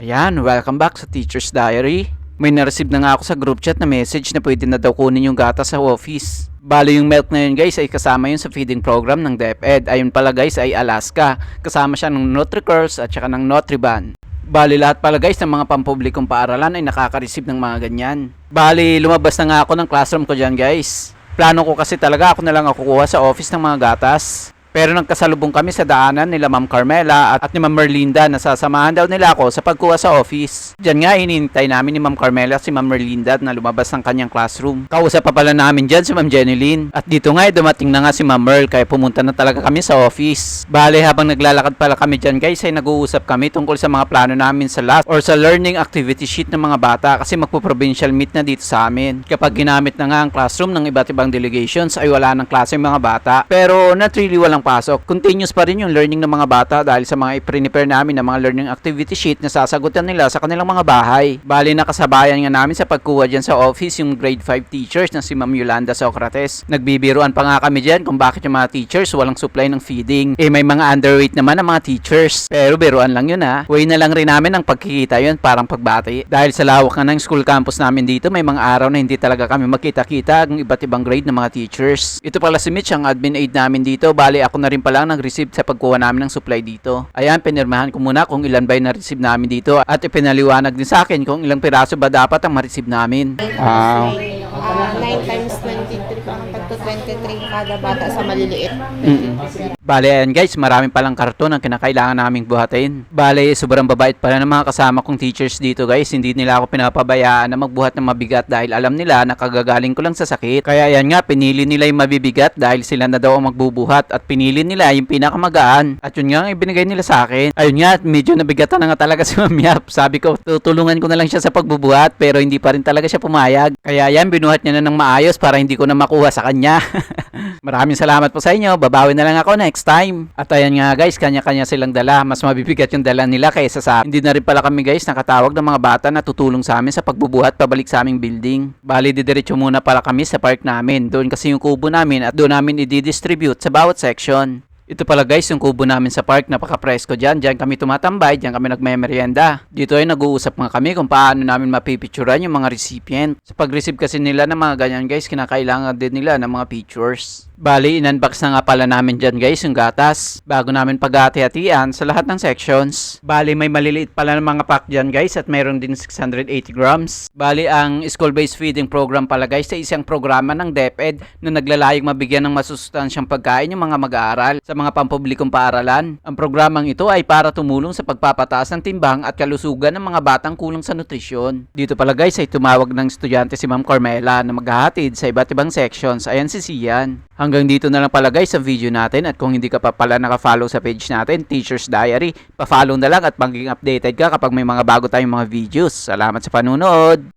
Ayan, welcome back sa Teacher's Diary. May nareceive na nga ako sa group chat na message na pwede na daw kunin yung gata sa office. Bali yung milk na yun guys ay kasama yun sa feeding program ng DepEd. Ayun pala guys ay Alaska. Kasama siya ng NutriCurls at saka ng Nutriban. Bali lahat pala guys ng mga pampublikong paaralan ay nakaka-receive ng mga ganyan. Bali lumabas na nga ako ng classroom ko dyan guys. Plano ko kasi talaga ako na lang ako kukuha sa office ng mga gatas. Pero nagkasalubong kami sa daanan nila Ma'am Carmela at, at ni Ma'am Merlinda na sasamahan daw nila ako sa pagkuha sa office. Diyan nga hinihintay namin ni Ma'am Carmela si Ma'am Merlinda na lumabas ng kanyang classroom. Kausap pa pala namin dyan si Ma'am Jeneline. At dito nga eh, dumating na nga si Ma'am Merl kaya pumunta na talaga kami sa office. Bale habang naglalakad pala kami dyan guys ay nag-uusap kami tungkol sa mga plano namin sa last or sa learning activity sheet ng mga bata kasi magpo-provincial meet na dito sa amin. Kapag ginamit na nga ang classroom ng iba't ibang delegations ay wala ng klase mga bata. Pero not really walang pasok. Continuous pa rin yung learning ng mga bata dahil sa mga i-prepare namin ng mga learning activity sheet na sasagutan nila sa kanilang mga bahay. Bali nakasabayan nga namin sa pagkuha dyan sa office yung grade 5 teachers na si Ma'am Yolanda Socrates. Nagbibiruan pa nga kami dyan kung bakit yung mga teachers walang supply ng feeding. Eh may mga underweight naman ang mga teachers. Pero biruan lang yun ha. Way na lang rin namin ang pagkikita yun parang pagbati. Dahil sa lawak na ng school campus namin dito may mga araw na hindi talaga kami makita-kita ang iba't ibang grade ng mga teachers. Ito pala si Mitch ang admin aid namin dito. Bali ako na rin pala ang nag-receive sa pagkuha namin ng supply dito. Ayan, pinirmahan ko muna kung ilan ba yung na-receive namin dito at ipinaliwanag din sa akin kung ilang piraso ba dapat ang ma-receive namin. Ah, Ah, 9 times 23, parang tagto 23 kada bata sa maliliit. Mm. Bale, ayan guys, marami palang karton ang kinakailangan naming buhatin. Bale, sobrang babait pala ng mga kasama kong teachers dito guys. Hindi nila ako pinapabayaan na magbuhat ng mabigat dahil alam nila na kagagaling ko lang sa sakit. Kaya ayan nga, pinili nila yung mabibigat dahil sila na daw ang magbubuhat at pinili nila yung pinakamagaan. At yun nga ang ibinigay nila sa akin. Ayun nga, medyo nabigatan na nga talaga si Ma'am Yap. Sabi ko, tutulungan ko na lang siya sa pagbubuhat pero hindi pa rin talaga siya pumayag. Kaya yan, binuhat niya na ng maayos para hindi ko na makuha sa kanya. Maraming salamat po sa inyo. Babawi na lang ako next time. At ayan nga guys, kanya-kanya silang dala. Mas mabibigat yung dala nila kaysa sa Hindi na rin pala kami guys nakatawag ng mga bata na tutulong sa amin sa pagbubuhat pabalik sa aming building. Bali, didiretso muna pala kami sa park namin. Doon kasi yung kubo namin at doon namin i-distribute sa bawat section. Ito pala guys, yung kubo namin sa park, napaka-presko dyan. Dyan kami tumatambay, dyan kami nagme-merienda. Dito ay nag-uusap nga kami kung paano namin mapipicturan yung mga recipient. Sa pag-receive kasi nila ng mga ganyan guys, kinakailangan din nila ng mga pictures. Bali, in-unbox na nga pala namin dyan guys yung gatas. Bago namin paghati-hatian sa lahat ng sections. Bali, may maliliit pala ng mga pack dyan guys at mayroon din 680 grams. Bali, ang school-based feeding program pala guys ay isang programa ng DepEd na naglalayong mabigyan ng masustansyang pagkain yung mga mag-aaral sa mga pampublikong paaralan. Ang programang ito ay para tumulong sa pagpapataas ng timbang at kalusugan ng mga batang kulang sa nutrisyon. Dito pala guys ay tumawag ng estudyante si Ma'am Carmela na maghahatid sa iba't ibang sections. Ayan si Sian. Hanggang dito na lang pala guys sa video natin at kung hindi ka pa pala naka-follow sa page natin, Teacher's Diary, pa-follow na lang at maging updated ka kapag may mga bago tayong mga videos. Salamat sa panunood!